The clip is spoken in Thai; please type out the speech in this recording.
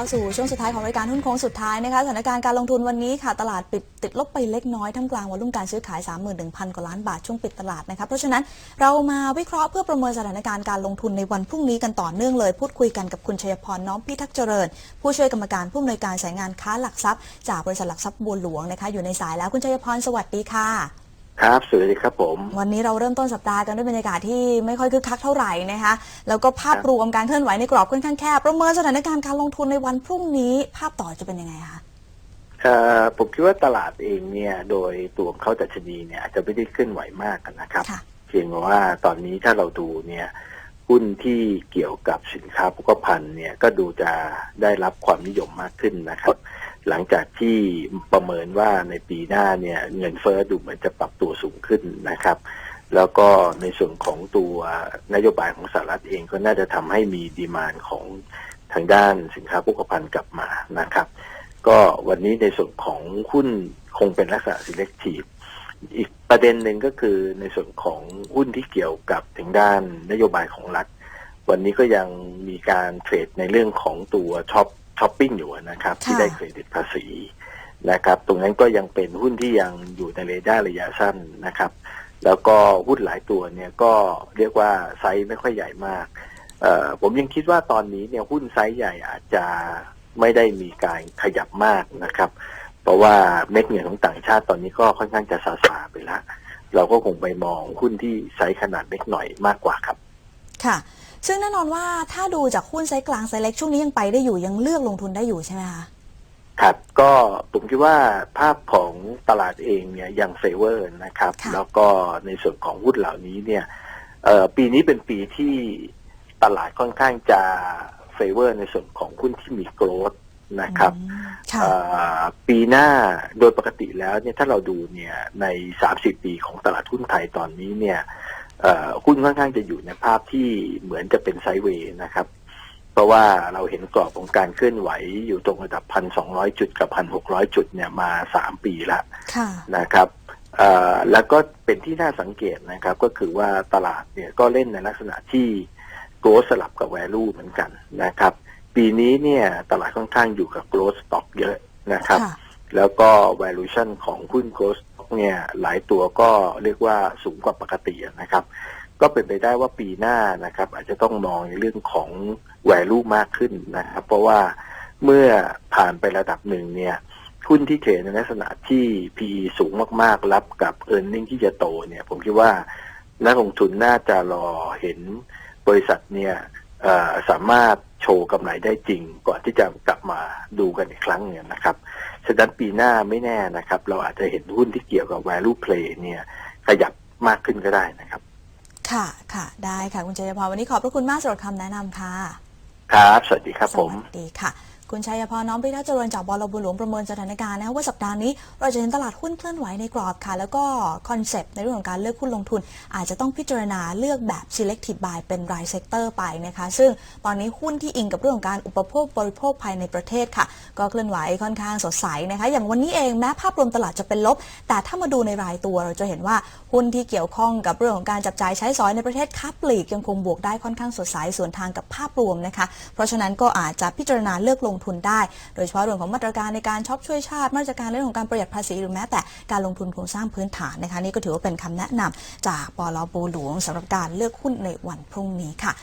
เข้าสู่ช่วงสุดท้ายของรายการหุ้นโค้งสุดท้ายนะคะสถานการณ์การลงทุนวันนี้ค่ะตลาดปิดติดลบไปเล็กน้อยท่ามกลางวอลุ่มการซื้อขาย 31,000 กว่าล้านบาทช่วงปิดตลาดนะคะเพราะฉะนั้นเรามาวิเคราะห์เพื่อประเมินสถานการณ์การลงทุนในวันพรุ่งนี้กันต่อเนื่องเลยพูดคุยกันกับคุณชัยพรน้อมพิทักษ์เจริญ ผู้ช่วยกรรมการผู้อำนวยการสายงานค้าหลักทรัพย์ จากบริษัทหลักทรัพย์บัวหลวงนะคะอยู่ในสายแล้วคุณชัยพรสวัสดีค่ะ ครับสวัสดีครับผม วันนี้เราเริ่มต้นสัปดาห์กันด้วยบรรยากาศที่ไม่ค่อยคึกคักเท่าไหร่นะคะแล้วก็ภาพครับรวมการเคลื่อนไหวในกรอบค่อนข้างแคบประเมินสถานการณ์การลงทุนในวันพรุ่งนี้ ภาพต่อจะเป็นยังไงคะเอ่อผมคิดว่าตลาดเองเนี่ยโดยตัวของเขาดัชนีเนี่ยอาจจะไม่ได้เคลื่อนไหวมากนะครับค่ะเพียงแต่ว่าตอนนี้ถ้าเราดูเนี่ยหุ้นที่เกี่ยวกับสินค้าโภคภัณฑ์เนี่ยก็ดูจะได้รับความนิยมมากขึ้นนะครับ หลังจากที่ประเมินว่าในปีหน้าเนี่ยเงินเฟ้อดูเหมือนจะปรับตัวสูงขึ้นนะครับ แล้วก็ในส่วนของตัวนโยบายของสหรัฐเองก็น่าจะทำให้มีดีมานของทางด้านสินค้าโภคภัณฑ์กลับมานะครับ ก็วันนี้ในส่วนของหุ้นคงเป็นลักษณะ selective อีกประเด็นหนึ่งก็คือในส่วนของหุ้นที่เกี่ยวกับทางด้านนโยบายของรัฐ วันนี้ก็ยังมีการเทรดในเรื่องของตัวช็อป ช้อปปิ้งอยู่นะครับค่ะที่ได้เครดิตภาษีนะครับ ตรงนั้นก็ยังเป็นหุ้นที่ยังอยู่ในเรดาร์ระยะสั้นนะครับ แล้วก็หุ้นหลายตัวเนี่ยก็เรียกว่าไซส์ไม่ค่อยใหญ่มากเอ่อผมยังคิดว่าตอนนี้เนี่ยหุ้นไซส์ใหญ่อาจจะไม่ได้มีการขยับมากนะครับ เพราะว่าเม็ดเงินของต่างชาติตอนนี้ก็ค่อนข้างจะซาซาไปแล้วเราก็คงไปมองหุ้นที่ไซส์ขนาดเล็กหน่อยมากกว่าครับ ค่ะ ซึ่งแน่นอนว่าถ้าดูจากหุ้นไซส์กลางไซส์เล็กช่วงนี้ยังไปได้อยู่ยังเลือกลงทุนได้อยู่ใช่ไหมคะครับก็ผมคิดว่าภาพของตลาดเองเนี่ยยังเฟเวอร์นะครับค่ะแล้วก็ในส่วนของหุ้นเหล่านี้เนี่ยเอ่อปีนี้เป็นปีที่ตลาดค่อนข้างจะเฟเวอร์ ในส่วนของหุ้นที่มีโกรธนะครับอืมค่ะเอ่อปีหน้าโดยปกติแล้วเนี่ยถ้าเราดูเนี่ยใน 30 ปีของตลาดหุ้นไทยตอนนี้เนี่ยเอ่อ หุ้นค่อนข้างจะอยู่ในภาพที่เหมือนจะเป็นไซด์เวย์นะครับ เพราะว่าเราเห็นกรอบของการเคลื่อนไหวอยู่ตรงระดับ1,200จุดกับ1,600จุดเนี่ยมา3ปีละค่ะนะครับเอ่อแล้วก็เป็นที่น่าสังเกตนะครับ ก็คือว่าตลาดเนี่ยก็เล่นในลักษณะที่โกลสลับกับแวลูเหมือนกันนะครับ ปีนี้เนี่ยตลาดค่อนข้างอยู่กับ growth stock เยอะนะครับค่ะแล้วก็ valuation ของหุ้น growth stock เนี่ยหลายตัวก็เรียกว่าสูงกว่าปกตินะครับ ก็เป็นไปได้ว่าปีหน้านะครับ อาจจะต้องมองในเรื่องของ value มากขึ้นนะครับ เพราะว่าเมื่อผ่านไประดับหนึ่งเนี่ยหุ้นที่เทรดในลักษณะที่ PE สูงมากๆ รับกับ e a r n i n g ที่จะโตเนี่ยผมคิดว่านักลงทุนน่าจะรอเห็นบริษัทเนี่ยสามารถโชว์กำไรได้จริง ก่อนที่จะกลับมาดูกันอีกครั้งเนี่ยนะครับ ฉะนั้นปีหน้าไม่แน่นะครับ เราอาจจะเห็นหุ้นที่เกี่ยวกับ value play เนี่ยขยับมากขึ้นก็ได้นะครับ ค่ะค่ะ ได้ค่ะ คุณชัยพรวันนี้ขอบพระคุณมากสำหรับคำแนะนำค่ะ ครับ สวัสดีครับผม สวัสดีค่ะ คุณชัยพรน้อมพิทักษ์เจริญจากบอลบุหลวงประเมินสถานการณ์นะคะว่าสัปดาห์นี้เราจะเห็นตลาดหุ้นเคลื่อนไหวในกรอบค่ะ แล้วก็คอนเซปต์ในเรื่องของการเลือกหุ้นลงทุน อาจจะต้องพิจารณาเลือกแบบ selective buy เป็นรายเซกเตอร์ไปนะคะ ซึ่งตอนนี้หุ้นที่อิงกับเรื่องของการอุปโภคบริโภคภายในประเทศค่ะ ก็เคลื่อนไหวค่อนข้างสดใสนะคะ อย่างวันนี้เองแม้ภาพรวมตลาดจะเป็นลบ แต่ถ้ามาดูในรายตัวเราจะเห็นว่าหุ้นที่เกี่ยวข้องกับเรื่องของการจับจ่ายใช้สอยในประเทศค้าปลีกยังคงบวกได้ค่อนข้างสดใสส่วนทางกับภาพรวมนะคะ เพราะฉะนั้นก็อาจจะพิจารณาเลือกลงทุนได้ โดยเฉพาะเรื่องของมาตรการในการช็อปช่วยชาติมาตรการเรื่องของการประหยัดภาษีหรือแม้แต่การลงทุนโครงสร้างพื้นฐานนะคะนี่ก็ถือว่าเป็นคำแนะนำจากปลบูหลวงสำหรับการเลือกหุ้นในวันพรุ่งนี้ค่ะ